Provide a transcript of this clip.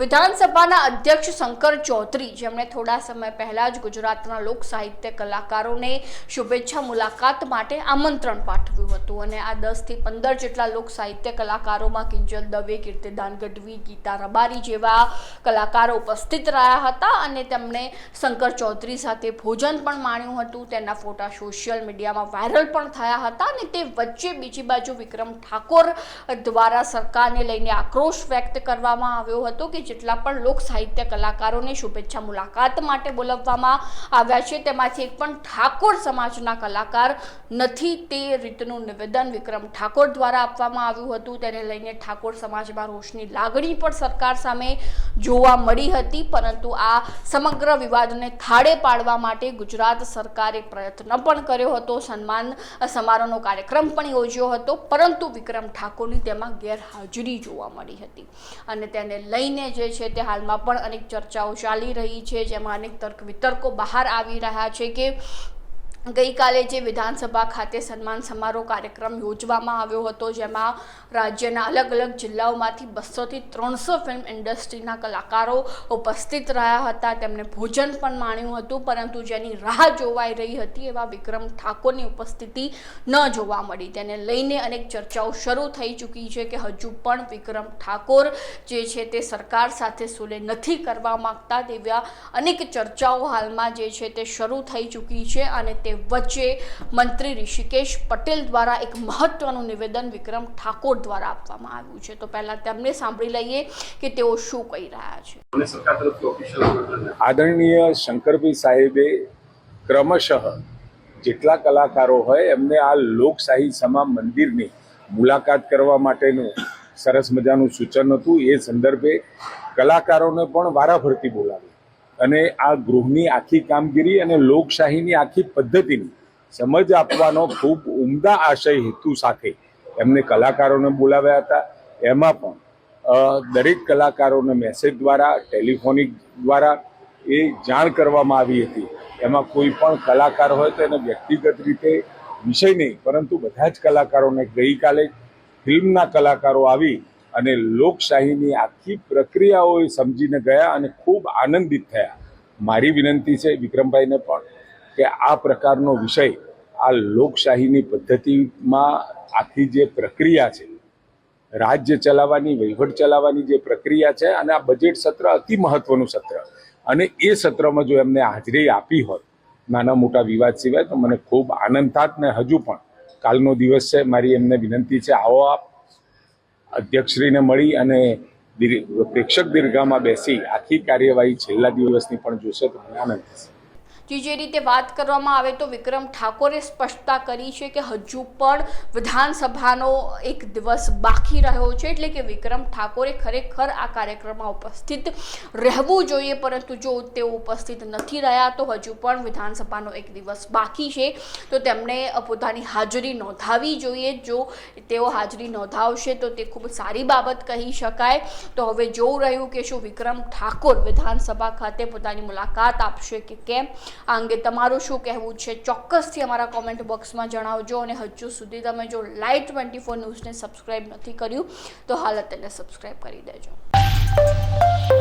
વિધાનસભાના અધ્યક્ષ શંકર ચૌધરી, જેમણે થોડા સમય પહેલા જ ગુજરાતના લોક સાહિત્ય કલાકારોને શુભેચ્છા મુલાકાત માટે આમંત્રણ પાઠવ્યું હતું અને આ દસથી પંદર જેટલા લોક સાહિત્ય કલાકારોમાં કિંજલ દવે, કીર્તિદાન ગઢવી, ગીતા રબારી જેવા કલાકારો ઉપસ્થિત રહ્યા હતા અને તેમણે શંકર ચૌધરી સાથે ભોજન પણ માણ્યું હતું. તેના ફોટા સોશિયલ મીડિયામાં વાયરલ પણ થયા હતા અને તે વચ્ચે બીજી બાજુ વિક્રમ ઠાકોર દ્વારા સરકારને લઈને આક્રોશ વ્યક્ત કરવામાં આવ્યો હતો કે જેટલા પણ લોક સાહિત્ય કલાકારોને શુભેચ્છા મુલાકાત માટે બોલાવવામાં આવ્યા છે, તેમાંથી એક પણ ઠાકોર સમાજના કલાકાર નથી તે રીતનું નિવેદન વિક્રમ ઠાકોર દ્વારા આપવામાં આવ્યું હતું. તેને લઈને ઠાકોર સમાજમાં રોષની લાગણી પણ સરકાર સામે જોવા મળી હતી, પરંતુ આ સમગ્ર વિવાદને થાળે પાડવા માટે ગુજરાત સરકારે પ્રયત્ન પણ કર્યો હતો. સન્માન સમારોહનો કાર્યક્રમ પણ યોજ્યો હતો, પરંતુ વિક્રમ ઠાકોરની તેમાં ગેરહાજરી જોવા મળી હતી અને તેને લઈને જે છે તે હાલમાં પણ અનેક ચર્ચાઓ ચાલી રહી છે, જેમાં અનેક તર્ક વિતર્કો બહાર આવી રહ્યા છે કે ગઈકાલે જે વિધાનસભા ખાતે સન્માન સમારોહ કાર્યક્રમ યોજવામાં આવ્યો હતો, જેમાં રાજ્યના અલગ અલગ જિલ્લાઓમાંથી બસોથી ત્રણસો ફિલ્મ ઇન્ડસ્ટ્રીના કલાકારો ઉપસ્થિત રહ્યા હતા. તેમણે ભોજન પણ માણ્યું હતું, પરંતુ જેની રાહ જોવાઈ રહી હતી એવા વિક્રમ ઠાકોરની ઉપસ્થિતિ ન જોવા મળી. તેને લઈને અનેક ચર્ચાઓ શરૂ થઈ ચૂકી છે કે હજુ પણ વિક્રમ ઠાકોર જે છે તે સરકાર સાથે સુલે નથી કરવા માંગતા તેવા અનેક ચર્ચાઓ હાલમાં જે છે તે શરૂ થઈ ચૂકી છે અને તે વચ્ચે મંત્રી ઋષિકેશ પટેલ દ્વારા એક મહત્વનું નિવેદન વિક્રમ ઠાકોર દ્વારા આપવામાં આવ્યું છે. તો પહેલા તેમને સાંભળી લઈએ કે તેઓ શું કહી રહ્યા છે. આદરણીય શંકરભાઈ સાહેબે ક્રમશઃ જેટલા કલાકારો હોય એમને આ લોકશાહી સમા મંદિરની મુલાકાત કરવા માટેનું સરસ મજાનું સૂચન હતું. એ સંદર્ભે કલાકારોને પણ વારાફરતી બોલાવી. અને આ ગૃહની આખી કામગીરી અને લોકશાહીની આખી પદ્ધતિની સમજ આપવાનો ખૂબ ઉમદા આશય હેતુ સાથે એમને કલાકારોને બોલાવ્યા હતા. એમાં પણ દરેક કલાકારોને મેસેજ દ્વારા ટેલિફોનિક દ્વારા એ જાણ કરવામાં આવી હતી. એમાં કોઈ પણ કલાકાર હોય તો એને વ્યક્તિગત રીતે વિષય નહીં, પરંતુ બધા જ કલાકારોને ગઈકાલે ફિલ્મના કલાકારો આવી અને લોકશાહીની આખી પ્રક્રિયાઓ સમજીને ગયા અને ખૂબ આનંદિત થયા. મારી વિનંતી છે વિક્રમભાઈને પણ કે આ પ્રકારનો વિષય આ લોકશાહીની પદ્ધતિમાં આખી જે પ્રક્રિયા છે, રાજ્ય ચલાવવાની, વહીવટ ચલાવવાની જે પ્રક્રિયા છે અને આ બજેટ સત્ર અતિ મહત્વનું સત્ર. અને એ સત્રમાં જો એમને હાજરી આપી હોત નાના મોટા વિવાદ સિવાય, તો મને ખૂબ આનંદ થાત ને હજુ પણ. કાલનો દિવસ છે, મારી એમને વિનંતી છે, આવો આપ. અધ્યક્ષશ્રીને મળી અને પ્રેક્ષક દીર્ઘામાં બેસી આખી કાર્યવાહી છેલ્લા દિવસની પણ જોશે તો આનંદ થશે. જે રીતે વાત કરવામાં આવે તો વિક્રમ ઠાકોરે સ્પષ્ટતા કરી છે કે હજુ પણ વિધાનસભાનો એક દિવસ બાકી રહ્યો છે, એટલે કે વિક્રમ ઠાકોરે ખરેખર આ કાર્યક્રમમાં ઉપસ્થિત રહેવું જોઈએ, પરંતુ જો તેઓ ઉપસ્થિત નથી રહ્યા, તો હજુ પણ વિધાનસભાનો એક દિવસ બાકી છે. તો તેમણે પોતાની હાજરી નોંધાવી જોઈએ. જો તેઓ હાજરી નોંધાવશે, તો તે ખૂબ સારી બાબત કહી શકાય. તો હવે જોવું રહ્યું કે શું વિક્રમ ઠાકોર વિધાનસભા ખાતે પોતાની મુલાકાત આપશે કે કેમ? આ અંગે તમારું શું કહેવું છે? ચોક્કસથી અમારા કોમેન્ટ બોક્સમાં જણાવજો અને હજુ સુધી તમે જો લાઈવ ટ્વેન્ટી ફોર ન્યૂઝને સબસ્ક્રાઈબ નથી કર્યું, તો હાલ તેને સબસ્ક્રાઈબ કરી દેજો.